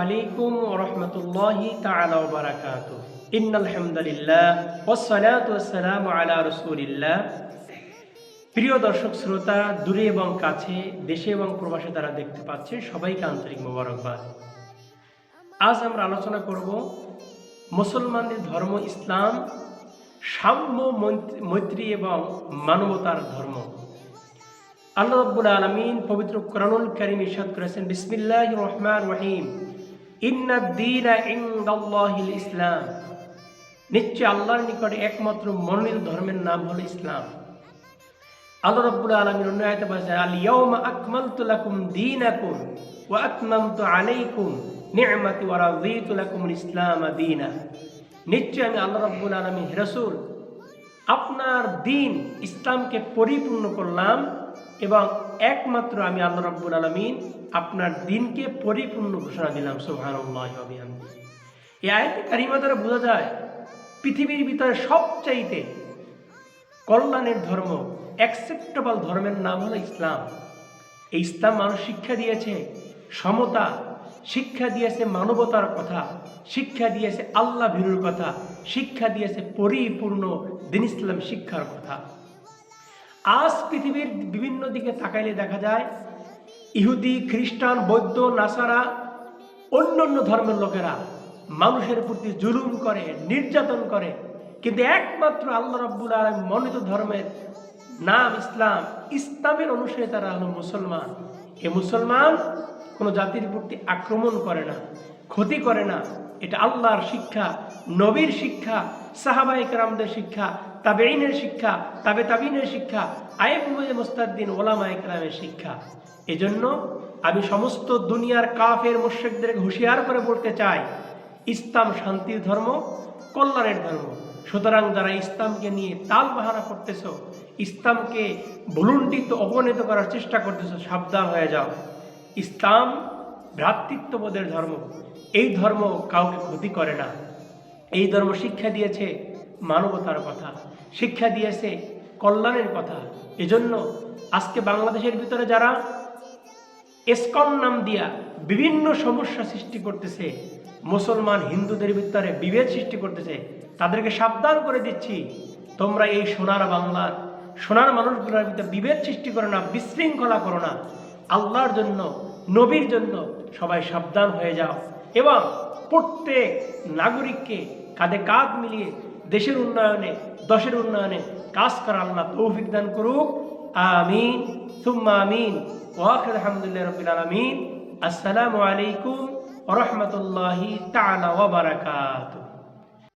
আলাইকুম রহমতুল্লাহি তালা বারাকাত ইন আলহামদুলিল্লাহ ওসালাত ওসালাম আলা রসুলিল্লাহ। প্রিয় দর্শক, শ্রোতা, দূরে এবং কাছে, দেশে এবং প্রবাসে তারা দেখতে পাচ্ছে সবাইকে আন্তরিক মোবারকবাদ। আজ আমরা আলোচনা করব মুসলমানদের ধর্ম ইসলাম, সাম্য মৈত্রী এবং মানবতার ধর্ম। আল্লাহ রব্বুল আলমিন পবিত্র কোরআনুল করিম ইসাদ করেছেন বিসমিল্লাহ রহমান রহিম। ইন্নাদ দীনা ইনদাল্লাহিল ইসলাম। নিশ্চয় আল্লাহর নিকটে একমাত্র মনোনীত ধর্মের নাম হলো ইসলাম। আল্লাহ রাব্বুল আলামিন অন্য আয়াতে বলেছেন, আল ইয়াউমা আকমালতু লাকুম দীনাকুম ওয়া আতমামতু আলাইকুম নি'মাতি ওয়া রাযীতু লাকুমুল ইসলাম দীনা। নিশ্চয় আমি আল্লাহ রাব্বুল আলামিন, হে রাসূল, আপনার দিন ইসলামকে পরিপূর্ণ করলাম এবং একমাত্র আমি আল্লাহ রাব্বুল আলামিন আপনার দিনকে পরিপূর্ণ ঘোষণা দিলাম বিহামদিহি। এই আয়াতে কারিমা দ্বারা বোঝা যায়, পৃথিবীর ভিতরে সবচাইতে কল্যাণের ধর্ম অ্যাকসেপ্টেবল ধর্মের নাম হলো ইসলাম। এই ইসলাম মানুষ শিক্ষা দিয়েছে, সমতা, শিক্ষা দিয়েছে মানবতার কথা, শিক্ষা দিয়েছে আল্লাহ ভীরুর কথা, শিক্ষা দিয়েছে পরিপূর্ণ দিন ইসলাম শিক্ষার কথা। আজ পৃথিবীর বিভিন্ন দিকে তাকাইলে দেখা যায়, ইহুদি, খ্রিস্টান, বৌদ্ধ, নাসারা অন্য অন্য ধর্মের লোকেরা মানুষের প্রতি জুলুম করে, নির্যাতন করে। কিন্তু একমাত্র আল্লাহ রাব্বুল আলম মনোনীত ধর্মের নাম ইসলাম, ইসলামের অনুসারে তারা হলো মুসলমান। এ মুসলমান কোনো জাতির প্রতি আক্রমণ করে না, ক্ষতি করে না। এটা আল্লাহর শিক্ষা। নবীর শিক্ষা সাহাবাই কেরামদের শিক্ষা তাবেইনের শিক্ষা তাবে তাবিনের শিক্ষা আয়েব মোস্তাদ্দিন ওলামাই কেরামের শিক্ষা। এজন্য আমি সমস্ত দুনিয়ার কাফের মুশ্রিকদেরকে হুঁশিয়ার করে বলতে চাই, ইসলাম শান্তির ধর্ম, কল্যাণের ধর্ম। সুতরাং যারা ইসলামকে নিয়ে তাল বাহানা করতেছ, ইসলামকে ভুলুণ্ঠিত অবনীত করার চেষ্টা করতেছ, সাবধান হয়ে যাও। ইসলাম ভ্রাতৃত্ববোধের ধর্ম। এই ধর্ম কাউকে ক্ষতি করে না। এই ধর্ম শিক্ষা দিয়েছে মানবতার কথা, শিক্ষা দিয়েছে কল্যাণের কথা। এজন্য আজকে বাংলাদেশের ভিতরে যারা এসকন নাম দিয়া বিভিন্ন সমস্যা সৃষ্টি করতেছে, মুসলমান হিন্দুদের ভিতরে বিভেদ সৃষ্টি করতেছে, তাদেরকে সাবধান করে দিচ্ছি, তোমরা এই সোনার বাংলার সোনার মানুষগুলোর ভিতরে বিভেদ সৃষ্টি করো না, বিশৃঙ্খলা করো না। আল্লাহর জন্য, নবীর জন্য সবাই সাবধান হয়ে যাও। এবং প্রত্যেক নাগরিককে কাঁধে কাঁধ মিলিয়ে দেশের উন্নয়নে, দশের উন্নয়নে কাজ করা আল্লাহ তৌফিক দান করুক। আমিন। সুম্মা আমিন। ওয়াখির আলহামদুলিল্লাহ রবিল আলমিন। আসসালামু আলাইকুম রহমতুল্লাহি তালা ওয়া বারাকাতুহু।